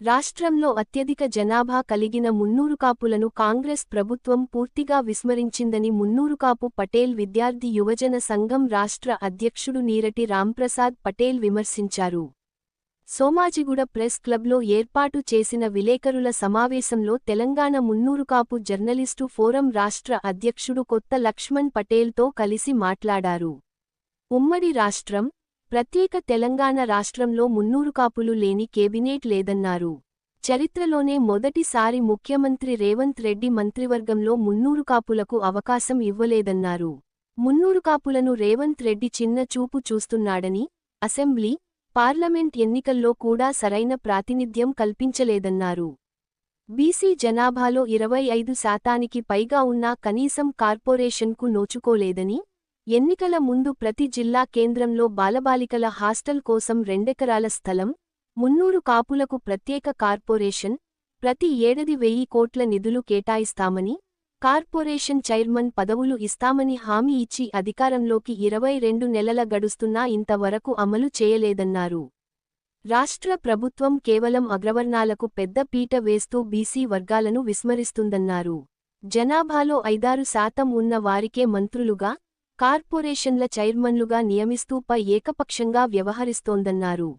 రాష్ట్రంలో అత్యధిక జనాభా కలిగిన మున్నూరుకాపులను కాంగ్రెస్ ప్రభుత్వం పూర్తిగా విస్మరించిందని మున్నూరుకాపు పటేల్ విద్యార్థి యువజన సంఘం రాష్ట్ర అధ్యక్షుడు నీరటి రాంప్రసాద్ పటేల్ విమర్శించారు. సోమాజిగూడ ప్రెస్ క్లబ్లో ఏర్పాటు చేసిన విలేకరుల సమావేశంలో తెలంగాణ మున్నూరుకాపు జర్నలిస్టు ఫోరం రాష్ట్ర అధ్యక్షుడు కొత్త లక్ష్మణ్ పటేల్తో కలిసి మాట్లాడారు. ఉమ్మడి రాష్ట్రం ప్రత్యేక తెలంగాణ రాష్ట్రంలో మున్నూరు కాపులు లేని కేబినెట్ లేదన్నారు. చరిత్రలోనే మొదటిసారి ముఖ్యమంత్రి రేవంత్ రెడ్డి మంత్రివర్గంలో మున్నూరు కాపులకు అవకాశం ఇవ్వలేదన్నారు. మున్నూరు కాపులను రేవంత్ రెడ్డి చిన్న చూపు చూస్తున్నాడని అసెంబ్లీ పార్లమెంట్ ఎన్నికల్లో కూడా సరైన ప్రాతినిధ్యం కల్పించలేదన్నారు. బీసీ జనాభాలో ఇరవై ఐదు శాతానికి పైగా ఉన్నా కనీసం కార్పొరేషన్కు నోచుకోలేదని ఎన్నికల ముందు ప్రతి జిల్లా కేంద్రంలో బాలబాలికల హాస్టల్ కోసం రెండెకరాల స్థలం మున్నూరు కాపులకు ప్రత్యేక కార్పొరేషన్ ప్రతి ఏడాది వెయ్యి కోట్ల నిధులు కేటాయిస్తామని కార్పొరేషన్ చైర్మన్ పదవులు ఇస్తామని హామీ ఇచ్చి అధికారంలోకి ఇరవై రెండు నెలల గడుస్తున్నా ఇంతవరకు అమలు చేయలేదన్నారు. రాష్ట్ర ప్రభుత్వం కేవలం అగ్రవర్ణాలకు పెద్ద పీట వేస్తూ బీసీ వర్గాలను విస్మరిస్తుందన్నారు. జనాభాలో ఐదారు శాతం ఉన్న వారికే మంత్రులుగా కార్పొరేషన్ల చైర్మన్లుగా నియమిస్తూ పై ఏకపక్షంగా వ్యవహరిస్తోందన్నారు.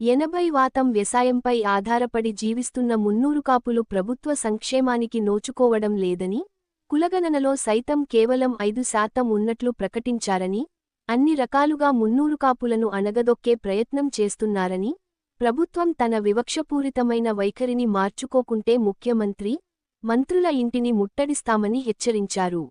ఎనభై వాతం వ్యసాయంపై ఆధారపడి జీవిస్తున్న మున్నూరు కాపులు ప్రభుత్వ సంక్షేమానికి నోచుకోవడం లేదని కులగణనలో సైతం కేవలం ఐదు శాతం ఉన్నట్లు ప్రకటించారని అన్ని రకాలుగా మున్నూరు కాపులను అణగదొక్కే ప్రయత్నం చేస్తున్నారని ప్రభుత్వం తన వివక్షపూరితమైన వైఖరిని మార్చుకోకుంటే ముఖ్యమంత్రి మంత్రుల ఇంటిని ముట్టడిస్తామని హెచ్చరించారు.